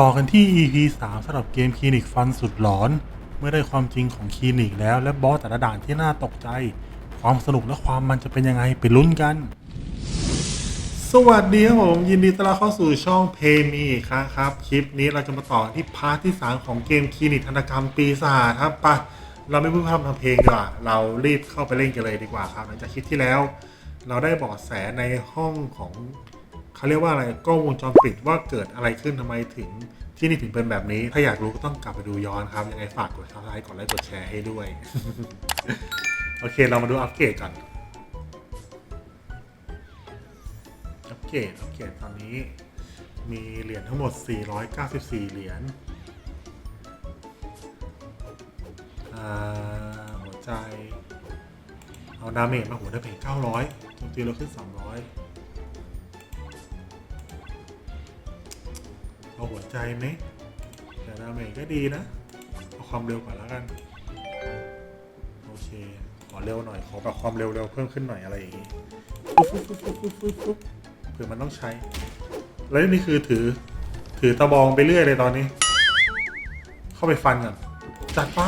ต่อกันที่ EP 3สำหรับเกมคลินิกฟันสุดหลอน เมื่อได้ความจริงของคลินิกแล้วและบอสแต่ละด่านที่น่าตกใจ ความสนุกและความมันจะเป็นยังไงไปลุ้นกัน สวัสดีครับผม ยินดีต้อนรับเข้าสู่ช่องเพมีครั้งครับ คลิปนี้เราจะมาต่อที่พาร์ทที่ 3 ของเกมคลินิกธนกรรมปีศาจครับปะเราไม่พูดพร่ำทำเพลงดีกว่าเรารีบเข้าไปเล่นกันเลยดีกว่าครับหลังจากคลิปที่แล้ว เราได้เบอกแสในห้องของ เขาเรียกว่าอะไรกล้องวงจรปิดว่าเกิดอะไรขึ้นทำไมถึงที่นี่ถึงเป็นแบบนี้ ถ้าอยากรู้ก็ต้องกลับไปดูย้อนครับ ยังไงฝากกดซับสไครต์กดไลค์กดแชร์ให้ด้วย โอเค เรามาดูอัปเกรดก่อนอัปเกรดอัปเกรดตอนนี้ มีเหรียญทั้งหมด 494 เหรียญหัวใจ เอาดาเมจมาหัวดาเมจ900โจมตีเราขึ้น 300 เอาหัวใจไหมแต่ดาเมจก็ดีนะ เอาความเร็วก่อนแล้วกัน โอเค ขอเร็วหน่อย ขอแบบความเร็วเร็วเพิ่มขึ้นหน่อยอะไรอย่างงี้ฟุ๊บฟุ๊บฟุ๊บฟุ๊บฟุ๊บฟุ๊บเผื่อมันต้องใช้ แล้วนี่คือถือ ถือตะบองไปเรื่อยเลยตอนนี้ เข้าไปฟันก่อนจัดไป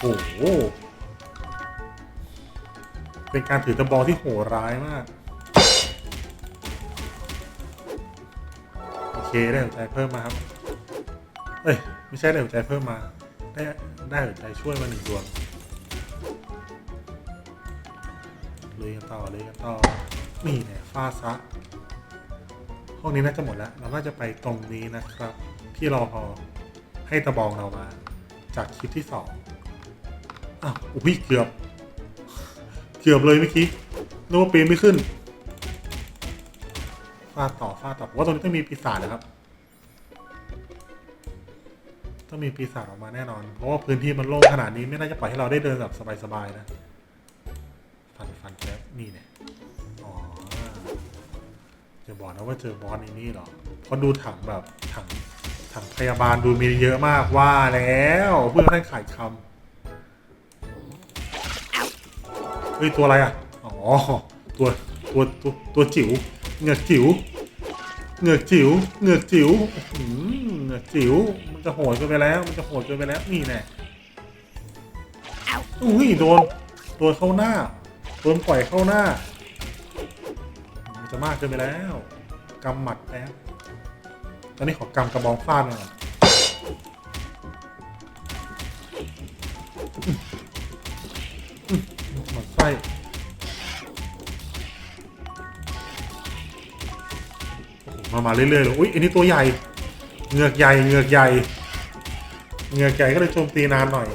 โอ้โห เป็นการถือตะบองที่โหดร้ายมาก เคได้หัวใจเพิ่มมาครับ เอ้ย ไม่ใช่ได้หัวใจเพิ่มมา ได้ได้หัวใจช่วยมาหนึ่งดวงเลยกันต่อเลยกันต่อนี่แหละฟาซะห้องนี้น่าจะหมดแล้ว เราน่าจะไปตรงนี้นะครับ ที่รอพอให้ตะบองเรามา จากคลิปที่สองอ้าวอุ้ยเกือบ เกือบเลยเมื่อกี้นึกว่าปีนไม่ขึ้น ฟาดต่อฟาดต่อผมว่าตรงนี้ต้องมีปีศาจนะครับ ต้องมีปีศาจออกมาแน่นอน เพราะว่าพื้นที่มันโล่งขนาดนี้ไม่น่าจะปล่อยให้เราได้เดินแบบสบายๆนะ ฟันฟันแก๊บนี่เนี่ยอ๋อจะบอกนะว่าเจอบอสในนี่หรอเพราะดูถังแบบถังถังพยาบาลดูมีเยอะมากว่าแล้วเพื่อนท่านขายคำเฮ้ยตัวอะไรอะ อ๋อ ตัวตัวตัวตัวจิ๋ว เหงือกจิ๋วเหงือกจิ๋วเหงือกจิ๋วอื้อหือเหงือกจิ๋วมันจะโหดเกินไปแล้ว มันจะโหดเกินไปแล้วนี่แน่อุ้ยโดนโดนเข้าหน้าโดนปล่อยเข้าหน้า มันจะมากเกินไปแล้วกำหมัดแล้วตอนนี้ขอกำกระบองฟาดหน่อยหมันไส้ มามาเรื่อยๆเลยอุ้ยอันนี้ตัวใหญ่เงือกใหญ่เงือกใหญ่เงือกใหญ่ก็เลยโจมตีนานหน่อย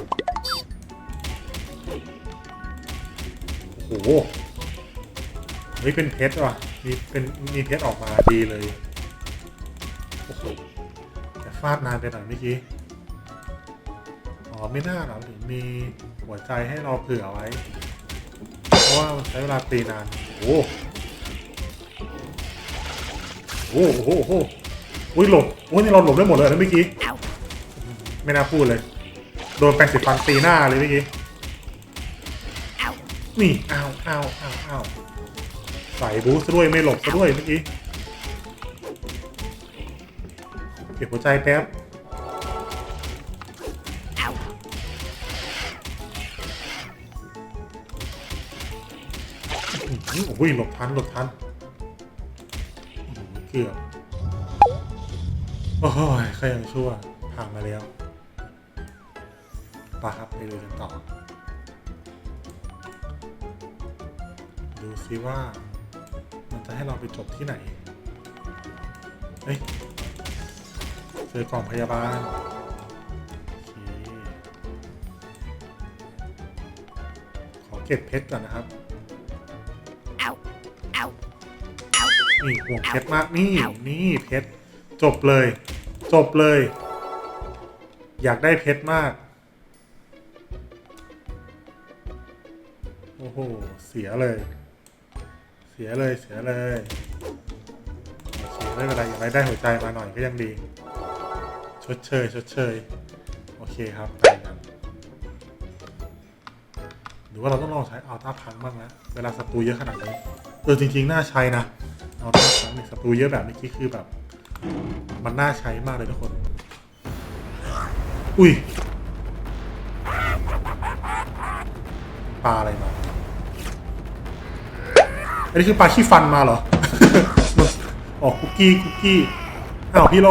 โอ้โหเฮ้ยเป็นเพชรว่ะมีเป็นมีเพชรออกมาดีเลยโอ้โหแต่ฟาดนานไปหน่อยเมื่อกี้อ๋อไม่น่าหรอกถึงมีหัวใจให้เราเผื่อไว้ เพราะว่ามันใช้เวลาตีนานโอ้โห โอ้โหโอ้โหอุ้ยหลบโอ้ยนี่เราหลบได้หมดเลยนะเมื่อกี้ ไม่น่าพูดเลย โดนแปรงสีฟันตีหน้าเลยเมื่อกี้ นี่อ้าวอ้าวอ้าวอ้าวใส่บูสซะด้วยไม่หลบซะด้วยเมื่อกี้ เก็บหัวใจแป๊บอ้าวโอ้ยหลบทันหลบทัน เกือบ โอ้ยใครยังชั่วผ่านมาแล้วไปะครับไปดูกันต่อ ดูซิว่า มันจะให้เราไปจบที่ไหน เฮ้ยเจอกล่องพยาบาลขอเก็บเพชรก่อนนะครับ นี่ห่วงเพชรมากนี่นี่เพชรจบเลย จบเลย อยากได้เพชรมาก โอ้โห เสียเลย เสียเลยเสียเลยโอเคไม่เป็นไรอย่างไรได้หัวใจมาหน่อยก็ยังดี ชดเชยชดเชยโอเคครับไปกันหรือว่าเราต้องลองใช้อัลต้าพังบ้างนะเวลาศัตรูเยอะขนาดนี้เออจริง ๆ น่าใช้นะ อัลต้าพังเนี่ยศัตรูเยอะแบบเมื่อกี้คือแบบ มันน่าใช้มากเลยทุกคน อุ้ยปลาอะไรมา อันนี้คือปลาขี้ฟันมาเหรออ๋อคุกกี้คุกกี้ อ้าวพี่โล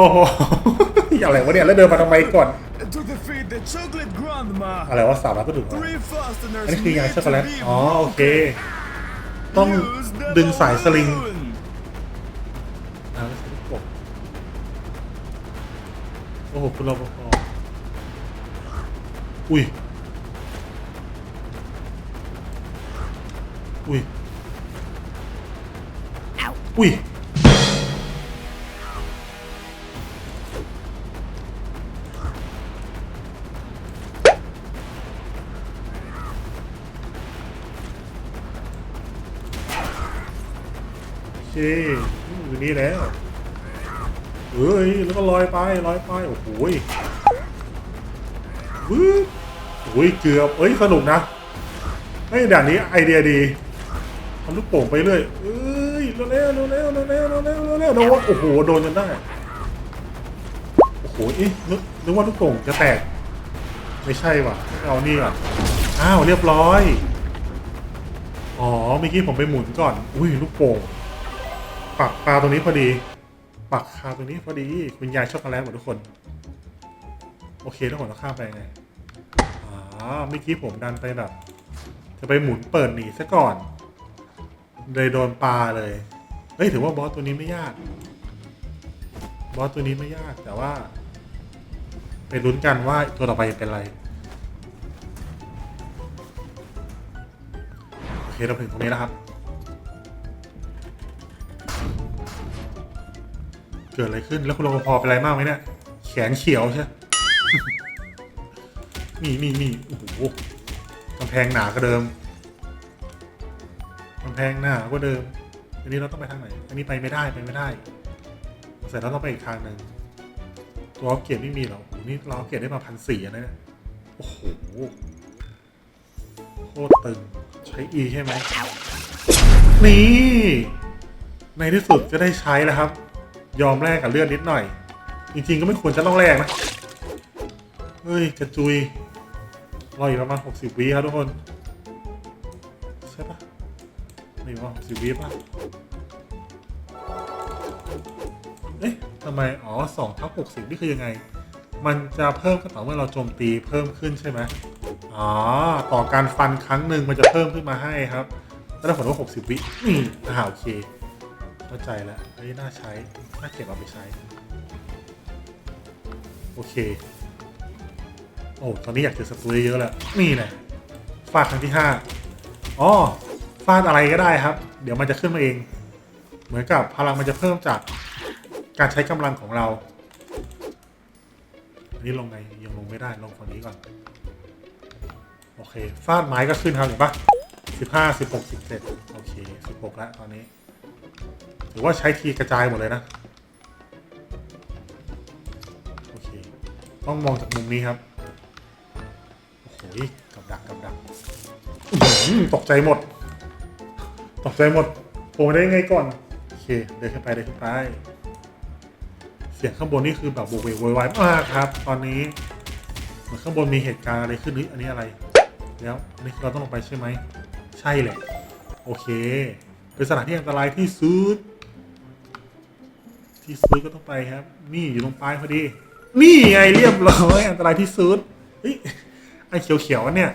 อะไรวะเนี่ยแล้วเดินมาทำไมก่อน To defeat the chocolate grandma, อะไรวะสามร้อยก็ถึงวะ three fasteners อันนี้คือยาง need ช็อกโกแลต to be อ๋อโอเค broken. ต้อง Use the ดึงสายสลิง หคุณรปภอุ้ย อุ้ย อุ้ย โอเคอยู่นี่แล้ว เอ้ยแล้วก็ลอยไปลอยไปโอ้โหบึ้บโอ้ยเกือบเอ้ยสนุกนะไอ้ด่านนี้ไอเดียดีทำลูกโป่งไปเรื่อยเอ้ยเร็วเร็วเร็วเร็วเร็วเร็วเร็วโดนโอ้โหโดนจนได้โอ้โหเอ๊ะนึกว่าลูกโป่งจะแตก ไม่ใช่ว่ะเอานี่ก่อนอ้าวเรียบร้อยอ๋อเมื่อกี้ผมไปหมุนก่อน อุ้ยลูกโป่งปักปลาตรงนี้พอดี ปักคาตรงนี้พอดีคุณยายช็อกโกแลตหมดทุกคน โอเคแล้วผมต้องข้ามไปไงอ่าเมื่อกี้ผมดันไปแบบ จะไปหมุนเปิดหนีซะก่อน เลยโดนปลาเลยเฮ้ยถือว่าบอสตัวนี้ไม่ยาก บอสตัวนี้ไม่ยากแต่ว่า ไปลุ้นกันว่าตัวต่อไปเป็นอะไรโอเคเราถึงตรงนี้แล้วครับ กิดอะไรขึ้น แล้วคุณรปภเป็นอะไรมากไหมเนี่ย แขนเขียวใช่ นี่นี่นี่โอ้โหกำแพงหนากว่าเดิมกำแพงหนากว่าเดิม อันนี้เราต้องไปทางไหน อันนี้ไปไม่ได้ไปไม่ได้ เสร็จแล้วต้องไปอีกทางหนึ่งตัวอัปเกรดไม่มีหรอโอ้โหนี่เราอัปเกรดได้มาพันสี่นะเนี่ย โอ้โห โคตรตึง ใช้ E ใช่ไหมนี่ ในที่สุดก็ได้ใช้แล้วครับ ยอมแลกกับเลือดนิดหน่อย จริงๆก็ไม่ควรจะต้องแลกนะ เฮ้ย กระจุยรออีกประมาณ60วิครับทุกคน ใช่ปะไม่ว่า60วิปะเอ๊ะทำไม อ๋อ2ทับ60นี่คือยังไง มันจะเพิ่มก็ต่อเมื่อเราโจมตีเพิ่มขึ้นใช่ไหมอ๋อ ต่อการฟันครั้งหนึ่งมันจะเพิ่มขึ้นมาให้ครับ แล้วผลว่า60วินี่อ่าโอเค เข้าใจแล้วเฮ้น่าใช้ น่าเก็บเอาไปใช้ โอเค โอ้ ตอนนี้อยากเจอศัตรูเยอะแล้ว นี่แหละฟาดครั้งที่ห้าอ๋อฟาดอะไรก็ได้ครับ เดี๋ยวมันจะขึ้นมาเอง เหมือนกับพลังมันจะเพิ่มจากการใช้กำลังของเรา อันนี้ลงไงยังลงไม่ได้ ลงฝั่งนี้ก่อน โอเค ฟาดไม้ก็ขึ้นครับเห็นปะสิบห้าสิบหกสิบเจ็ดโอเคสิบหกแล้วตอนนี้ ถือว่าใช้ทีกระจายหมดเลยนะ โอเค ต้องมองจากมุมนี้ครับ โอ้โหกับดักกับดักตกใจหมด ตกใจหมดโผล่มได้ยังไงก่อน โอเค เดินขึ้นไปเดินขึ้นไป เสียงข้างบนนี่คือแบบโวกเวกโวยวายมากครับ ตอนนี้เหมือนข้างบนมีเหตุการณ์อะไรขึ้นนี่อันนี้อะไร แล้วอันนี้เราต้องลงไปใช่ไหม ใช่แหละ โอเค เป็นสถานที่อันตรายที่สุด ที่สุดก็ต้องไปครับ นี่อยู่ตรงปลายพอดี นี่ไงเรียบร้อยอันตรายที่สุดเฮ้ยไอเขียวๆเนี่ย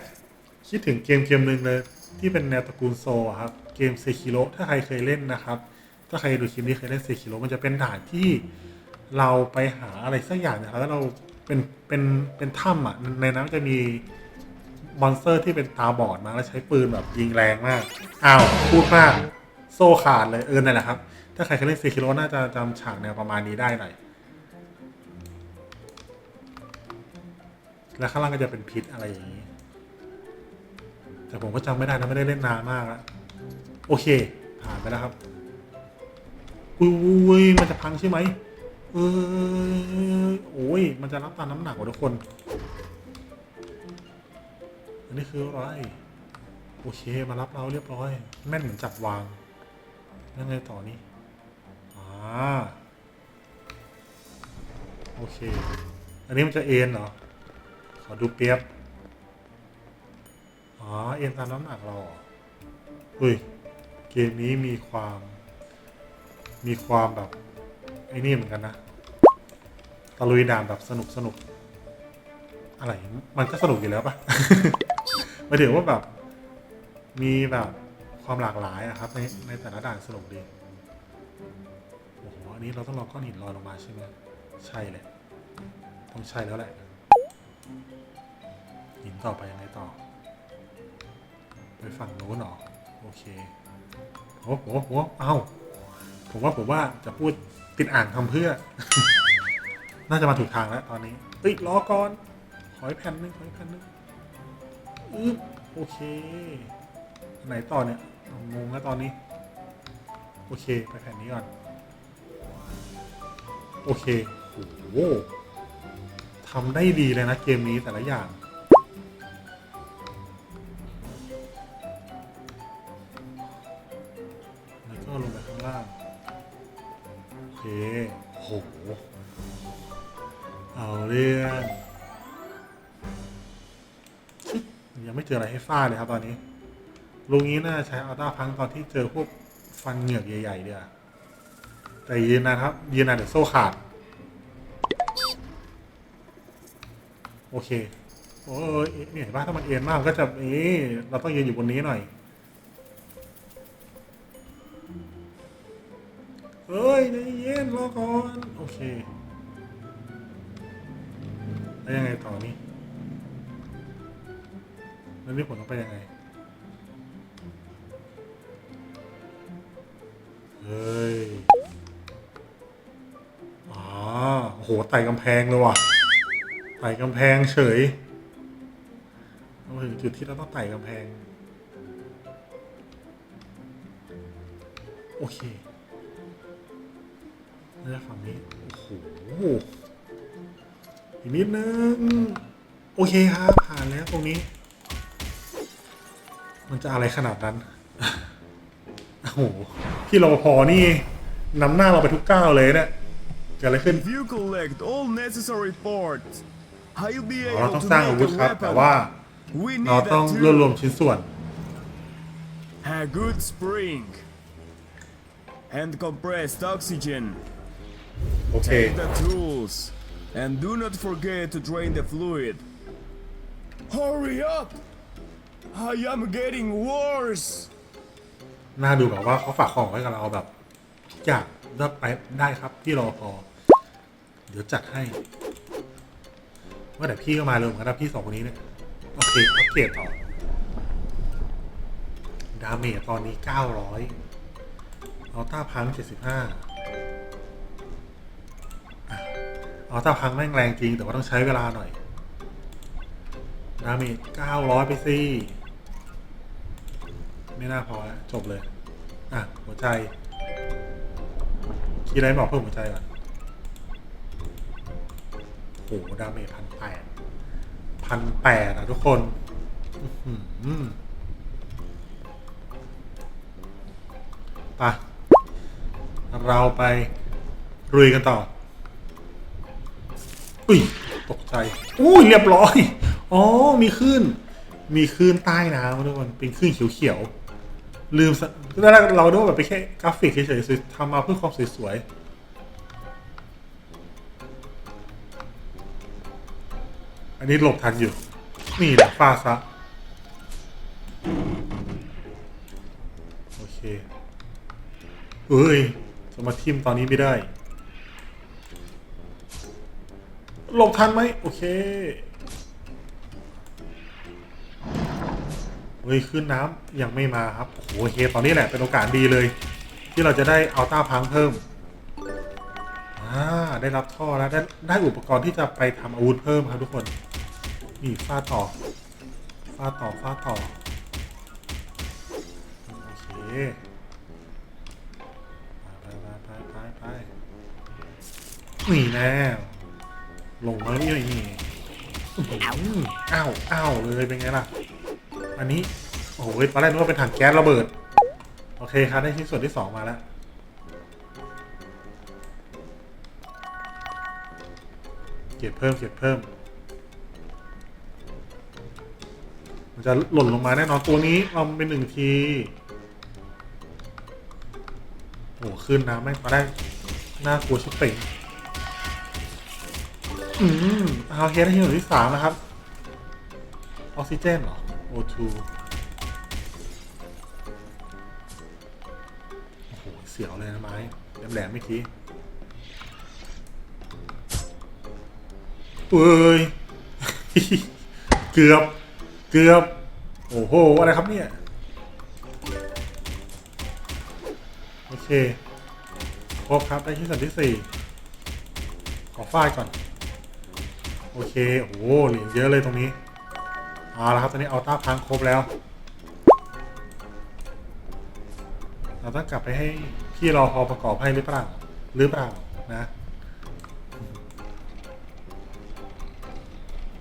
คิดถึงเกมเกมหนึ่งเลย ที่เป็นแนวตระกูลโซครับ เกมเซคิโรถ้าใครเคยเล่นนะครับ ถ้าใครดูคลิปนี้เคยเล่นเซคิโรมันจะเป็นด่านที่เราไปหาอะไรสักอย่างนะครับแล้วเราเป็นเป็นเป็นถ้ำอะในนั้นจะมีมอนสเตอร์ที่เป็นตาบอดมาแล้วใช้ปืนแบบยิงแรงมาก อ้าว พูดมาก โซ่ขาดเลยเออนั่นแหละครับ ถ้าใครเคยเล่นเซคิโรน่าจะจำฉากแนวประมาณนี้ได้หน่อย แล้วข้างล่างก็จะเป็นพิษอะไรอย่างนี้ แต่ผมก็จำไม่ได้นะไม่ได้เล่นนานมากแล้วโอเค ผ่านไปแล้วครับ อุ้ยมันจะพังใช่ไหมเออโอ้ย มันจะรับตามน้ำหนักกว่าทุกคน อันนี้คืออะไร โอเค มารับเราเรียบร้อย แม่นเหมือนจับวาง ยังไงต่อนี่ อ่า โอเค อันนี้มันจะเอ็นเหรอ ขอดูเปียบ อ๋อ เอ็นตามน้ำหนักเราเหรออุ้ย เกมนี้มีความ มีความแบบ ไอ้นี่เหมือนกันนะ ตะลุยด่านแบบสนุกสนุก อะไร มันก็สนุกอยู่แล้วปะมายถึงว่าแบบ มีแบบความหลากหลายอะครับในในแต่ละด่านสนุกดี อันนี้เราต้องรอก้อนหินลอยลงมาใช่ไหมใช่แหละ ต้องใช่แล้วแหละ หินต่อไปยังไงต่อ ไปฝั่งโน้นหรอ โอเคโอ้โหโอ้โหเอ้า ผมว่าผมว่าจะพูดติดอ่างทำเพื่อ น่าจะมาถูกทางแล้วตอนนี้เอ้ยรอก่อน ขอให้แผ่นหนึงขอให้แผ่นหนึงอึ๊บโอเค ไหนต่อเนี่ยงงแล้วตอนนี้ โอเค ไปแผ่นนี้ก่อน โอเคโอ้โหทำได้ดีเลยนะเกมนี้แต่ละอย่าง แล้วก็ลงไปข้างล่าง โอเคโอ้โห เอาเรื่องยังไม่เจออะไรให้ฟาดเลยครับตอนนี้ ลุงนี้น่าใช้อัลต้าพังตอนที่เจอพวกฟันเหงือกใหญ่ๆเดียว แต่ยืนนะครับ ยืนนานเดี๋ยวโซ่ขาด โอเค โอ้ยเนี่ยเห็นป่ะถ้ามันเอ็นมากก็จะเอ๊ะเราต้องยืนอยู่บนนี้หน่อยเฮ้ยใจเย็นรอก่อนโอเคแล้วยังไงต่อนี่แล้วนี่ผมต้องไปยังไงเฮ้ย อ๋อโอ้โหไต่กำแพงเลยว่ะไต่กำแพงเฉยมาถึงจุดที่เราต้องไต่กำแพง โอเคน่าจะฝั่งนี้ โอ้โหอีกนิดนึง โอเคครับ ผ่านแล้วตรงนี้ มันจะอะไรขนาดนั้น โอ้โห พี่รปภนี่นำหน้าเราไปทุกก้าวเลยเนี่ย กิดอะไรขึ้น If you collect all necessary parts, I'll be อ๋อเรา able ต้อง to สร้างอา make วุธ a ครับ แต่ว่า weapon. We เรา need ต้อง that รวบรวม too. ชิ้นส่วน A good spring. And compressed oxygen. โอเค Take the tools. And do not forget to drain the fluid. Hurry up! I am getting worse. น่าดูแบบว่าเขาฝากของไว้กับเราแบบทุกอย่างได้ไปได้ครับ พี่รอพอ เดี๋ยวจัดให้ ว่าแต่พี่ก็มาเร็วเหมือนกันนะพี่สองคนนี้เนี่ยโอเคอัปเกรดต่อ ดาเมจตอนนี้เก้าร้อยอัลต้าพังเจ็ดสิบห้าอัลต้าพังแม่งแรงจริง แต่ว่าต้องใช้เวลาหน่อย ดาเมจเก้าร้อยไปสิไม่น่าพอแล้วจบเลย อะ หัวใจคีย์ไรบอกเพิ่มหัวใจก่อน ดาเมจพันแปดพันแปดอะทุกคนอื้อหือไปะเราไปรุยกันต่อ อุ้ย ตกใจ อุ้ย เรียบร้อย อ๋อ มีคลื่น มีคลื่นใต้น้ำทุกคน เป็นคลื่นเขียวๆ ลืมสะแล้วเราด้วยแบบไปแค่กราฟิกเฉยๆทำมาเพื่อความสวยๆ อันนี้หลบทันอยู่ นี่แหละฟาซะ โอเคเฮ้ยจะมาทิมตอนนี้ไม่ได้ หลบทันไหมโอเคเฮ้ยขึ้นน้ำยังไม่มาครับ โอ้โหเฮตอนนี้แหละเป็นโอกาสดีเลย ที่เราจะได้เอัลต้าพังเพิ่มอ่าได้รับท่อแล้วได้ได้อุปกรณ์ที่จะไปทำอาวุธเพิ่มครับทุกคน นี่ฟาดต่อฟาดต่อฟาดต่อโอเคไปไปไปไปไปนี่แน่ลงมาแล้วนี่นี่อื้อหืออ้าวอ้าวเลยเป็นไงล่ะ อันนี้ โอ้โหตอนแรกนึกว่าเป็นถังแก๊สระเบิด โอเคครับได้ชิ้นส่วนที่สองมาแล้วเก็บเพิ่มเก็บเพิ่ม มันจะหล่นลงมาแน่นอนตัวนี้เราเป็นหนึ่งที โอ้ขึ้นนะแม่งตอนแรกน่ากลัวชิบเป่งอืมเอาเฮดที่หนึ่งที่สามนะครับ ออกซิเจนเหรอ O2 โอ้โห เสียวเลยนะไม้แหลมๆเมื่อกี้เอ้ย เกือบ เกือบ โอ้โห อะไรครับเนี่ย โอเค ครบครับ ได้ที่สันที่สี่ขอฝ้ายก่อน โอเค โอ้โหเหรียญเยอะเลยตรงนี้ เอาละครับ ตอนนี้เอาต้าพังครบแล้ว เราต้องกลับไปให้พี่รอพอประกอบให้หรือเปล่า หรือเปล่านะ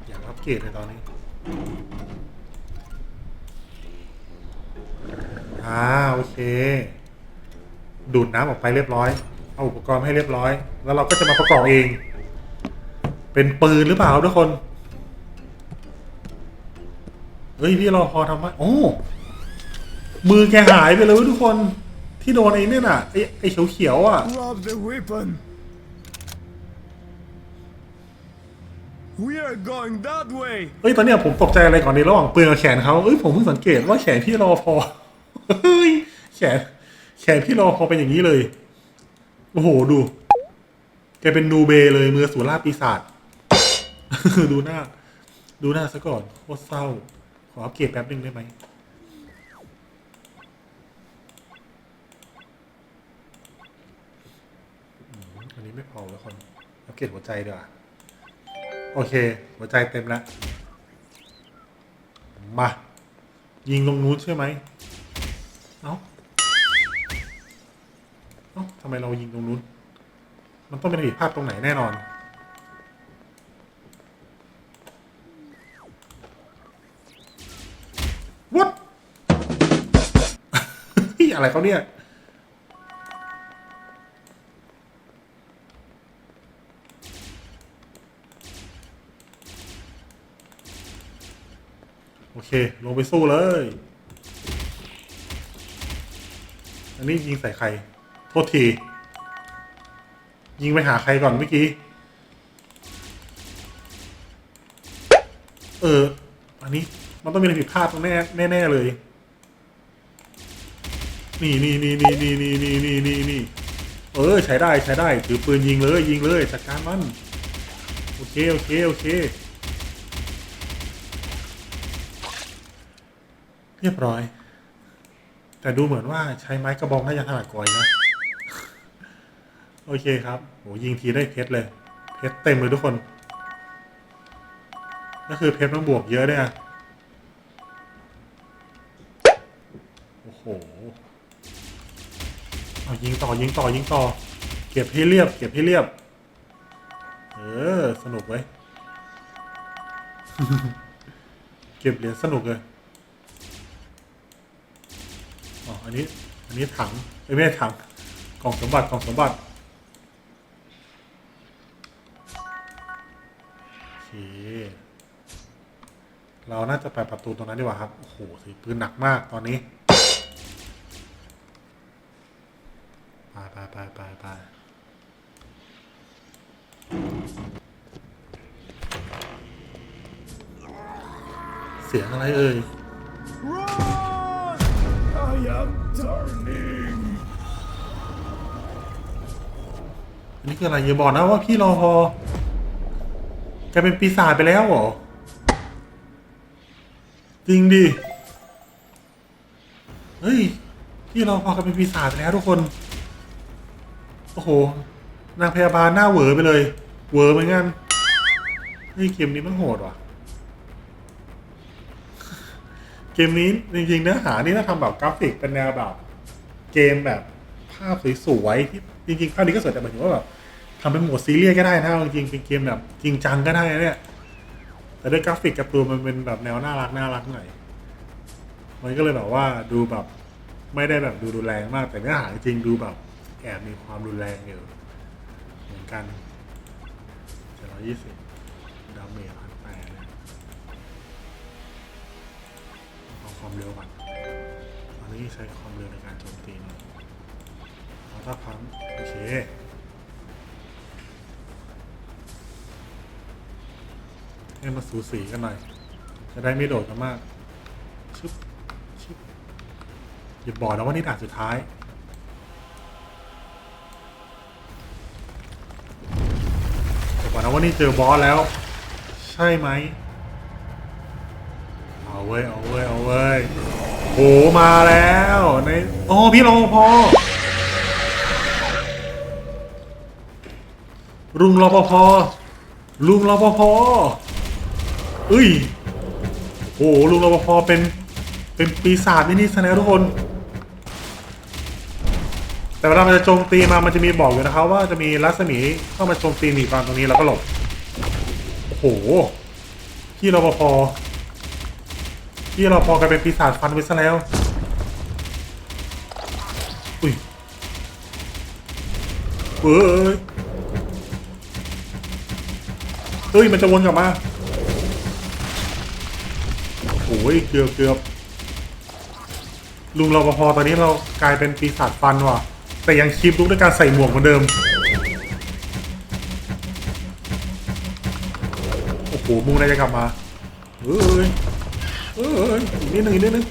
อยากอัปเกรดเลยตอนนี้ อ่าโอเค ดูดน้ำออกไปเรียบร้อย เอาอุปกรณ์ให้เรียบร้อย แล้วเราก็จะมาประกอบเอง เป็นปืนหรือเปล่าทุกคนเฮ้ยพี่รอพอทำไมโอ้มือแกหายไปเลยเว้ยทุกคนที่โดนไอ้เนี่ยน่ะไอ้ไอ้เขียวเขียวๆอะ Grab the weapon. We are going that way. เฮ้ยตอนเนี้ยผมตกใจอะไรก่อนดีระหว่างปืนกับแขนเขาเอ้ยผมเพิ่งสังเกตว่าแขนพี่รอพอ เฮ้ยแขนแขนพี่รอพอเป็นอย่างนี้เลย โอ้โหดู แกเป็นนูเบเลยมือสุราปีศาจดูหน้า ดูหน้าซะก่อนโคตรเศร้า ขออัปเกรดแป๊บนึงได้ไหมอันนี้ไม่พอแล้วคนอัปเกรดหัวใจดีกว่าโอเค หัวใจเต็มแล้วมา ยิงลงนู้นใช่ไหม เอ้าทำไมเรายิงตรงนู้น มันต้องเป็นผิดพลาดตรงไหนแน่นอน วัดอะไรเขาเนี่ยโอเค ลงไปสู้เลย อันนี้ยิงใส่ใคร โทษที ยิงไปหาใครก่อนเมื่อกี้ เออ อันนี้มันต้องมีอะไรผิดพลาดตรงแน่แน่ๆเลย นี่นี่นี่นี่นี่นี่นี่นี่นี่นี่เออ ใช้ได้ใช้ได้ ถือปืนยิงเลย ยิงเลยจัดการมัน โอเค โอเค โอเค เรียบร้อย แต่ดูเหมือนว่าใช้ไม้กระบองน่าจะถนัดกว่าอีกนะ โอเคครับโหยิงทีได้เพชรเลย เพชรเต็มเลยทุกคน ก็คือเพชรมันบวกเยอะด้วยอะโอ้โห เอายิงต่อยิงต่อยิงต่อ เก็บให้เรียบ เก็บให้เรียบ เออ สนุกไว้ยเก็บเหรียญสนุกเลยอ๋ออันนี้ อันนี้ถังเอ้ยไม่ใช่ถังกล่องสมบัติกล่องสมบัติ เคเราน่าจะไปประตูตรงนั้นดีกว่าครับ โอ้โหถือปืนหนักมากตอนนี้ ไปไปไปไปไปเสียงอะไรเอ่ย Run! I am turning. อันนี้คืออะไรอย่าบอกนะว่าพี่รอพอ แกเป็นปีศาจไปแล้วเหรอ จริงดิ เฮ้ยพี่เรอพอแกเป็นปีศาจไปแล้วทุกคน โอ้โห นางพยาบาลหน้าเหวอไปเลย เหวอเหมือนกันเฮ้ยเกมนี้มันโหดว่ะ เกมนี้จริงๆเนื้อหานี่ถ้าทำแบบกราฟิกเป็นแนวแบบ เกมแบบภาพสวยๆที่จริงๆภาพนี้ก็สวยแต่หมายถึงว่าแบบ ทำเป็นโหมดซีเรียสก็ได้นะเอาจริงๆเป็นเกมแบบจริงจังก็ได้นะเนี่ย แต่ด้วยกราฟิกกับตัวมันเป็นแบบแนวน่ารักน่ารักหน่อย มันก็เลยแบบว่าดูแบบไม่ได้แบบดูรุนแรงมาก แต่เนื้อหาจริงดูแบบแอบมีความรุนแรงอยู่เหมือนกันเดี๋ยวเรายี่สิบดาเมจพันแปดเลยเอาความเร็วก่อนตอนนี้ใช้ความเร็วในการโจมตีหน่อยเอาถ้าพังโอเค ให้มาสูสีกันหน่อย จะได้ไม่โดดกันมากชึบชึบอย่าบอกนะว่านี่ด่านสุดท้ายอย่าบอกนะว่านี่เจอบอสแล้ว ใช่ไหมเอาเว้ยเอาเว้ยเอาเว้ยโหมาแล้วในโอ้พี่รอพอลุงรปภลุงรปภ เอ้ย โอ้โหลุงรปภเป็น เป็นปีศาจนี่นี่แสดงทุกคน แต่เวลามันจะโจมตีมา มันจะมีบอกอยู่นะครับ ว่าจะมีรัศมีเข้ามาโจมตีหนีบตรงนี้แล้วก็หลบ โอ้โห พี่รปภ พี่รปภกลายเป็นปีศาจฟันไปซะแล้ว อุ้ยเอ้ยเอ้ย มันจะวนกลับมา อ้ยเกือบเกือบลุงรปภตอนนี้เรากลายเป็นปีศาจฟันว่ะ แต่ยังคีบลุกด้วยการใส่หมวกเหมือนเดิม โอ้โหมุงอะไรจะกลับมาเอ้ยเอ้ยอีกนิดนึงอีกนิดนึง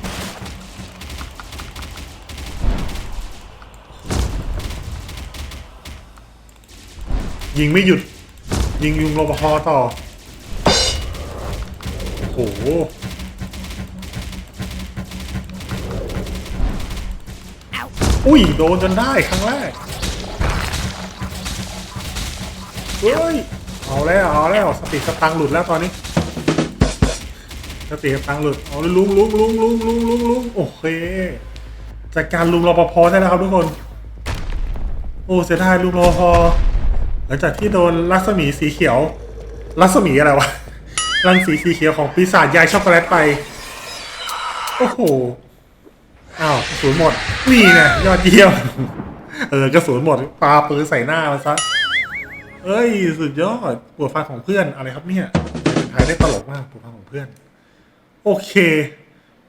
ยิงไม่หยุด ยิงยุงรปภต่อ โอ้โห อุ้ย โดนจนได้ครั้งแรก เฮ้ย เอาแล้ว เอาแล้ว สติสตังค์หลุดแล้วตอนนี้ สติสตังค์หลุด เอาลยลุงลุงลุงลุงลุงลุงลุงโอเค จัดการลุงรปภได้แล้วครับทุกคน โอ้เสียดายลุงรปภหลังจากที่โดนรัศมีสีเขียว รัศมีอะไรวะรังสีสีเขียวของปีศาจยายช็อกโกแลตไป โอ้โห อ้าวกระสุนหมด นี่ไงยอดเยี่ยม เออกระสุนหมดปาปืนใส่หน้ามันซะเอ้ย สุดยอดปวดฟันของเพื่อนอะไรครับเนี่ยเป็นไทยได้ตลกมากปวดฟันของเพื่อน โอเค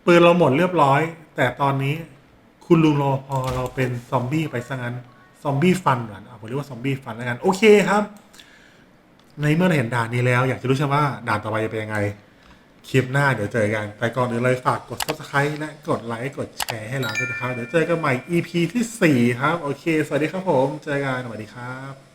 ปืนเราหมดเรียบร้อย แต่ตอนนี้คุณลุงรอพอเราเป็นซอมบี้ไปซะงั้น ซอมบี้ฟันเหรออะผมเรียกว่าซอมบี้ฟันแล้วกัน โอเคครับ ในเมื่อเราเห็นด่านนี้แล้ว อยากจะรู้ใช่ไหมว่าด่านต่อไปจะเป็นยังไง คลิปหน้าเดี๋ยวเจอกัน แต่ก่อนอื่นเลยฝากกด subscribe และกดไลค์กดแชร์ให้เราด้วยนะครับ เดี๋ยวเจอกันใหม่ EP ที่ 4 ครับ โอเค สวัสดีครับผม เจอกันสวัสดีครับ